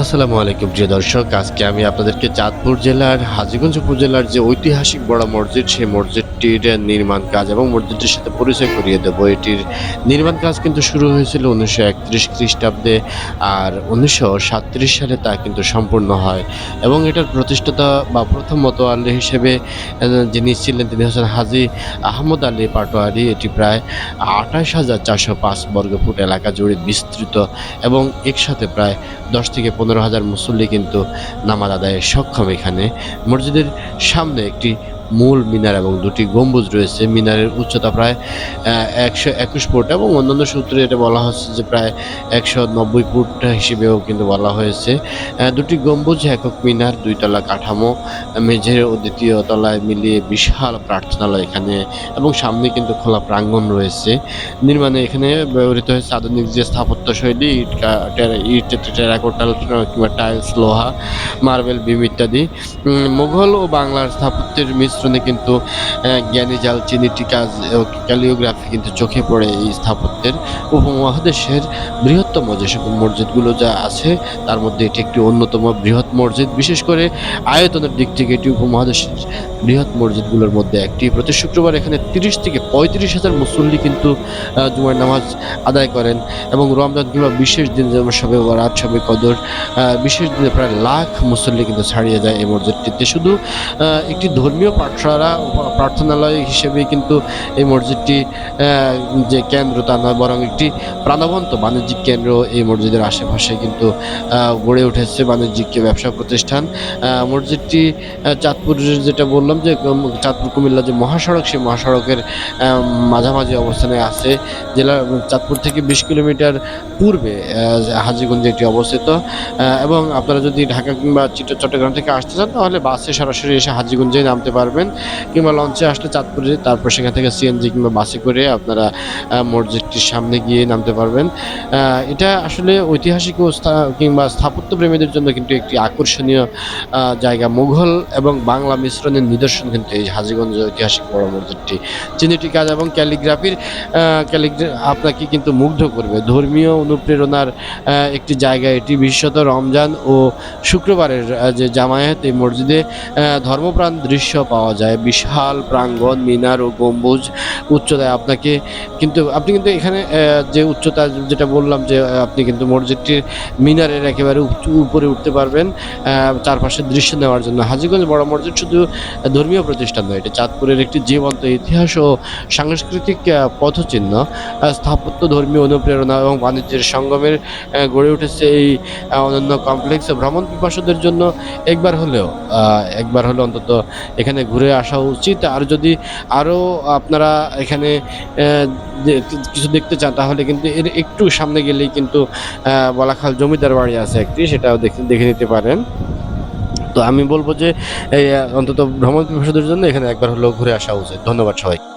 আসসালামু আলাইকুম, প্রিয় দর্শক। আজকে আমি আপনাদেরকে চাঁদপুর জেলার, হাজীগঞ্জ উপজেলার যে ঐতিহাসিক বড় মসজিদ, সেই মসজিদটির নির্মাণ কাজ এবং মসজিদটির সাথে পরিচয় করিয়ে দেব। এটির নির্মাণ কাজ কিন্তু শুরু হয়েছিল উনিশশো একত্রিশ খ্রিস্টাব্দে আর উনিশশো সাতত্রিশ সালে তা কিন্তু সম্পূর্ণ হয় এবং এটার প্রতিষ্ঠাতা বা প্রথম মতোয়াল্লি হিসেবে যিনি ছিলেন তিনি হচ্ছেন হাজি আহমদ আলী পাটোয়ারি। এটি প্রায় আঠাশ হাজার চারশো পাঁচ বর্গফুট এলাকা জুড়ে বিস্তৃত এবং একসাথে প্রায় দশ থেকে পনেরো হাজার মুসল্লি কিন্তু নামাজ আদায়ে সক্ষম এখানে। মসজিদের সামনে একটি মূল মিনার এবং দুটি গম্বুজ রয়েছে। মিনারের উচ্চতা প্রায় একশো একুশ ফুট এবং অন্যান্য সূত্রে এটা বলা হচ্ছে যে প্রায় একশো নব্বই ফুট হিসেবেও কিন্তু বলা হয়েছে। দুটি গম্বুজ, একক মিনার, দুইতলা কাঠামো, মেঝের ও দ্বিতীয় তলায় মিলিয়ে বিশাল প্রার্থনালয় এখানে এবং সামনে কিন্তু খোলা প্রাঙ্গণ রয়েছে। নির্মাণে এখানে ব্যবহৃত হয়েছে আধুনিক যে স্থাপত্য শৈলী, ইট ইট টেরাকোটাল কিংবা টাইলস, লোহা, মার্বেল বিম ইত্যাদি। মুঘল ও বাংলার স্থাপত্যের মিশ্রণে কিন্তু জ্ঞানী জাল চিনিটি কাজ ক্যালিওগ্রাফি কিন্তু চোখে পড়ে এই স্থাপত্যের উপমহাদেশের বৃহত্তম যে সকল মসজিদগুলো যা আছে, তার মধ্যে এটি একটি অন্যতম বৃহৎ মসজিদ। বিশেষ করে আয়তনের দিক থেকে এটি উপমহাদেশের বৃহৎ মসজিদগুলোর মধ্যে একটি। প্রতি শুক্রবার এখানে তিরিশ থেকে পঁয়ত্রিশ হাজার মুসল্লি কিন্তু জুমার নামাজ আদায় করেন এবং রমজান কিংবা বিশেষ দিন যেমন সবে বরাত, সবে কদর বিশেষ দিনে প্রায় লাখ মুসল্লি কিন্তু ছাড়িয়ে যায় এই মসজিদটিতে। শুধু একটি ধর্মীয় পাঠশালা প্রার্থনালয় হিসেবে কিন্তু এই মসজিদটি যে কেন্দ্র তা নয় বরং একটি প্রাণবন্ত বাণিজ্যিক কেন্দ্র এই মসজিদের আশেপাশে কিন্তু গড়ে উঠেছে বাণিজ্যিক ব্যবসা প্রতিষ্ঠান। মসজিদটি আহ, চাঁদপুরের যেটা বললাম যে চাঁদপুর কুমিল্লা যে মহাসড়ক সেই মহাসড়কের মাঝামাঝি অবস্থানে আছে। জেলার চাঁদপুর থেকে বিশ কিলোমিটার পূর্বে হাজীগঞ্জে এটি অবস্থিত। এবং আপনারা যদি ঢাকা কিংবা চিটা- চট্টগ্রাম থেকে আসতে চান তাহলে বাসে সরাসরি এসে হাজিগঞ্জে নামতে পারবেন। কিংবা লঞ্চে আসলে চাঁদপুরে, তারপর সেখান থেকে সিএনজি কিংবা বাসে করে আপনারা মসজিদটির সামনে গিয়ে নামতে পারবেন। এটা আসলে ঐতিহাসিক ও কিংবা স্থাপত্য প্রেমীদের জন্য কিন্তু একটি আকর্ষণীয় জায়গা মুঘল এবং বাংলা মিশ্রণের নিদর্শন কিন্তু এই হাজিগঞ্জ ঐতিহাসিক বড় মসজিদটি। চিনিটি কাজ এবং ক্যালিগ্রাফির ক্যালিগ্রা, আপনাকে কিন্তু মুগ্ধ করবে। ধর্মীয় অনুপ্রেরণার একটি জায়গা এটি। বিশেষত রমজান ও শুক্রবারের যে জামায়াত এই মসজিদে ধর্মপ্রাণ দৃশ্য পাওয়া যায়। বিশাল প্রাঙ্গণ, মিনার ও গম্বুজ উচ্চতায় আপনাকে কিন্তু, আপনি কিন্তু এখানে যে উচ্চতা যেটা বললাম যে আপনি কিন্তু মসজিদটির মিনারের একেবারে উপরে উঠতে পারবেন চারপাশের দৃশ্য নেওয়ার জন্য। হাজিগঞ্জ বড় মসজিদ শুধু ধর্মীয় প্রতিষ্ঠান নয়, এটি চাঁদপুরের একটি জীবন্ত ইতিহাস ও সাংস্কৃতিক পথচিহ্ন স্থাপত্য, ধর্মীয় অনুপ্রেরণা এবং বাণিজ্যের সঙ্গমের গড়ে উঠেছে এই অনন্য কমপ্লেক্স ভ্রমণ পিপাসুদের জন্য। একবার হলেও একবার হলেও অন্তত এখানে ঘুরে আসা উচিত। আর যদি আরও আপনারা এখানে কিছু দেখতে চান, তাহলে কিন্তু এর একটু সামনে গেলেই কিন্তু বলাখাল জমিদার বাড়ি আছে একটি, সেটাও দেখে নিতে পারেন। তো আমি বলব যে, এই, অন্তত ভ্রমণ পিপাসুদের জন্য এখানে একবার হলেও ঘুরে আসা উচিত। ধন্যবাদ সবাই